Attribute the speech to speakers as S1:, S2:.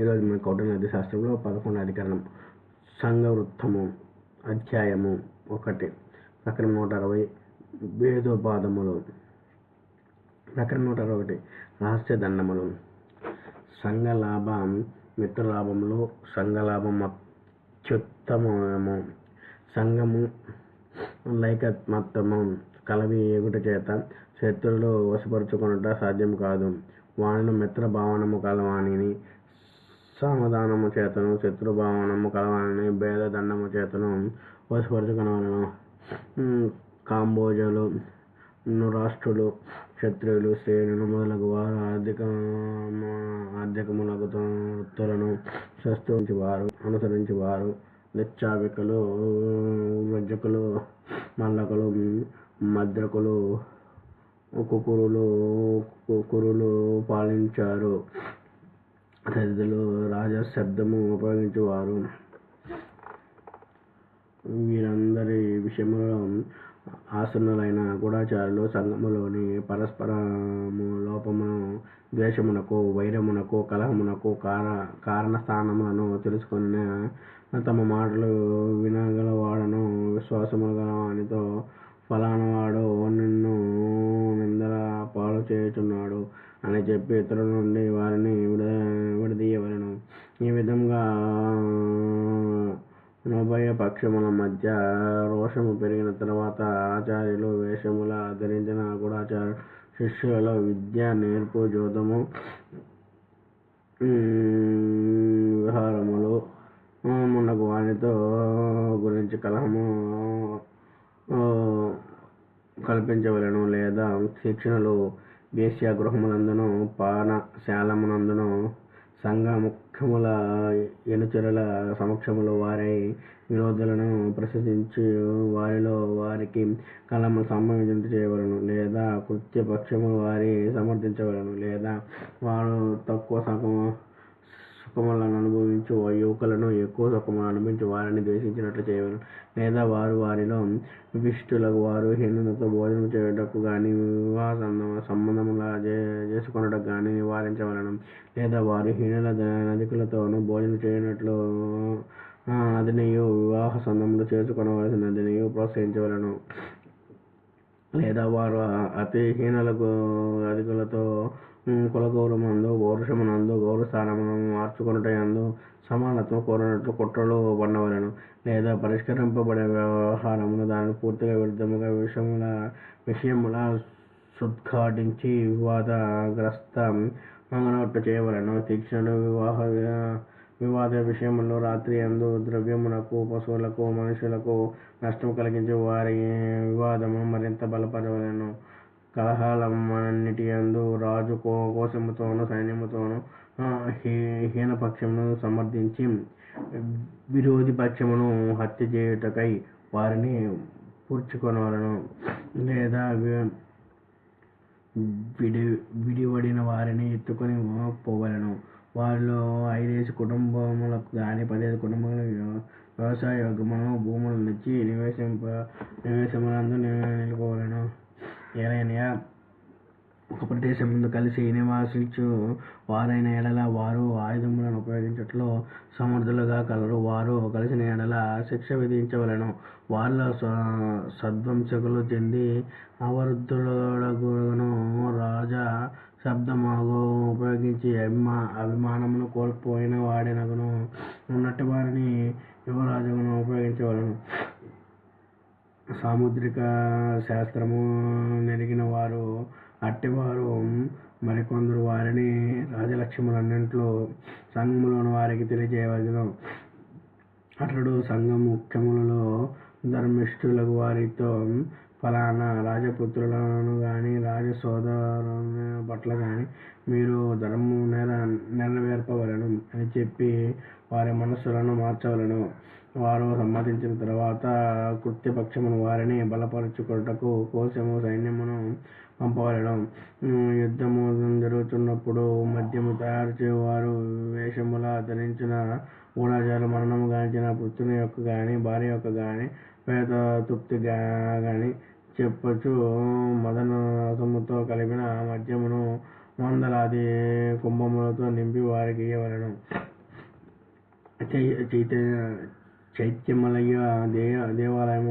S1: ఈరోజు మన కౌటిల్య శాస్త్రంలో పదకొండు అధికరణం. సంఘవృత్తము అధ్యాయము ఒకటి. ప్రకరణ నూట అరవై భేదోపాదములు ప్రకరణ నూట అరవై ఒకటి. రహస్య దండములు. సంఘలాభం మిత్రలాభంలో సంఘలాభం అత్యుత్తమము సంఘము లైకమత్తము కలవి ఎగుట చేత శత్రులు వశపరుచుకొనుట సాధ్యం కాదు. వానిలో మిత్ర భావనము కలవాణిని సమాధానము చేతను శత్రుభావనము కలవాలని కలవాణిని భేద దండము చేతను వశపరుచుకొనవలను. కాంబోజలు రాష్ట్రులు క్షత్రియులు శ్రేణులు మొదలగు వారు ఆర్థిక ఆర్థికములకు వృత్తులను శస్త్రించి వారు అనుసరించి వారు లిచ్చావికలు మల్లకులు మద్రకులు కుకురులు కుకురులు పాలించారు. తదితరులు రాజశబ్దము ఉపయోగించేవారు. వీరందరి విషయంలో ఆసనులైన గూఢాచారులు సంఘములోని పరస్పరము లోపమును ద్వేషమునకు వైరమునకు కలహమునకు కార కారణస్థానములను తెలుసుకొని తమ మాటలు వినగలవాడను విశ్వాసములు గలవానితో ఫలానవాడు నిన్ను నిందల పాలు చేయుచున్నాడు అని చెప్పి ఇతరుల నుండి వారిని విడ విడదీయవలను. ఈ విధంగా ఉభయ పక్షముల మధ్య రోషము పెరిగిన తర్వాత ఆచార్యులు వేషముల ధరించిన గూఢాచారు శిష్యులలో విద్య నేర్పు జోదము విహారములు మనకు వానితో గురించి కలహము కల్పించవలను లేదా శిక్షణలు వేశ్యాగృహమునందును పానశాలమునందును సంఘ ముఖ్యముల ఎనుచరుల సమక్షములో వారి విరోధులను ప్రశంసించి వారిలో వారికి కలము సంభవించ చేయవలను లేదా కృత్య పక్షములు వారి సమర్థించవలను లేదా వారు తక్కువ అనుభవించు యువకులను ఎక్కువ సుఖములను అనుభవించి వారిని ద్వేషించినట్లు చేయవలను. లేదా వారు వారిలో విశిష్టులకు వారు హీనులతో భోజనం చేయుటకు కానీ వివాహ సంబంధముల చేసుకొనుటకు కానీ నివారించవలను. లేదా వారు హీనుల నదికులతోనూ భోజనం చేయనట్లు అదినియు వివాహ సంబంధములు చేసుకొనవలసిన అదినియు ప్రోత్సహించవలను. లేదా వారు అతిహీనులకు అధికులతో కులగౌరవమందు పౌరుషమునందు గౌరవస్థానమును మార్చుకొనుటయందు సమానత్వం కోరినట్లు కుట్రలు పన్నవలను లేదా పరిష్కరింపబడే వ్యవహారమును దానిని పూర్తిగా విరుద్ధముగా విషయముల విషయముల సుద్ఘాటించి వివాదగ్రస్త మంగనట్టు చేయవలను. తీక్షణుడు వివాహ వివాద విషయములో రాత్రి అందు ద్రవ్యమునకు పశువులకు మనుషులకు నష్టం కలిగించి వారి వివాదము మరింత బలపరవలను. కలహాలన్నిటి యందు రాజు కోశముతోను సైన్యముతోనూ హీనపక్షమును సమర్థించి విరోధి పక్షమును హత్య చేయుటకై వారిని పూడ్చుకొనవలను. లేదా విడి విడివడిన వారిని ఎత్తుకొని పోవలను. వారిలో ఐదేసి కుటుంబములకు కానీ పదిహేను కుటుంబములకు వ్యవసాయ యోగ్యమును భూములనిచ్చి నివేశింప నివేశములందు నిలుపవలను ఏదైనా ఒక ప్రదేశం ముందు కలిసి నివాసించు వారైన ఎడల వారు ఆయుధములను ఉపయోగించట్లో సమర్థులుగా కలరు. వారు కలిసిన ఎడల శిక్ష విధించవలను. వాళ్ళ సద్వంశకులు చెంది అవరుద్ధులగును రాజా శబ్దమాగు ఉపయోగించి అభిమా అభిమానమును కోల్పోయిన వాడినగును. ఉన్నట్టు వారిని యువరాజును ఉపయోగించవలను సాముద్రిక శాస్త్రము నెరిగిన వారు అట్టివారు మరికొందరు వారిని రాజలక్ష్యములన్నింటిలో సంఘములోని వారికి తెలియజేయవలను. అతడు సంఘం ముఖ్యములలో ధర్మిష్ఠులకు వారితో ఫలానా రాజపుత్రులను కానీ రాజ సోదరుల పట్ల కానీ మీరు ధర్మము నెర నెరవేర్పవలను అని చెప్పి వారి మనస్సులను మార్చవలను. వారు సమ్మతించిన తర్వాత కృత్యపక్షమును వారిని బలపరుచుకొనుటకు కోసము సైన్యమును పంపవలను. యుద్ధము జరుగుతున్నప్పుడు మద్యము తయారు చేయవారు వేషముల ధరించిన గూఢచారులు మరణము గాంచిన పుత్రుని యొక్క గాని భార్య యొక్క గాని పేద తృప్తి కానీ చెప్పచ్చు. మదన రసముతో కలిపిన మద్యమును వందలాది కుంభములతో నింపి వారికి ఇవ్వవలెను చైతన్య చైత్యమలయ్య దేవ దేవాలయము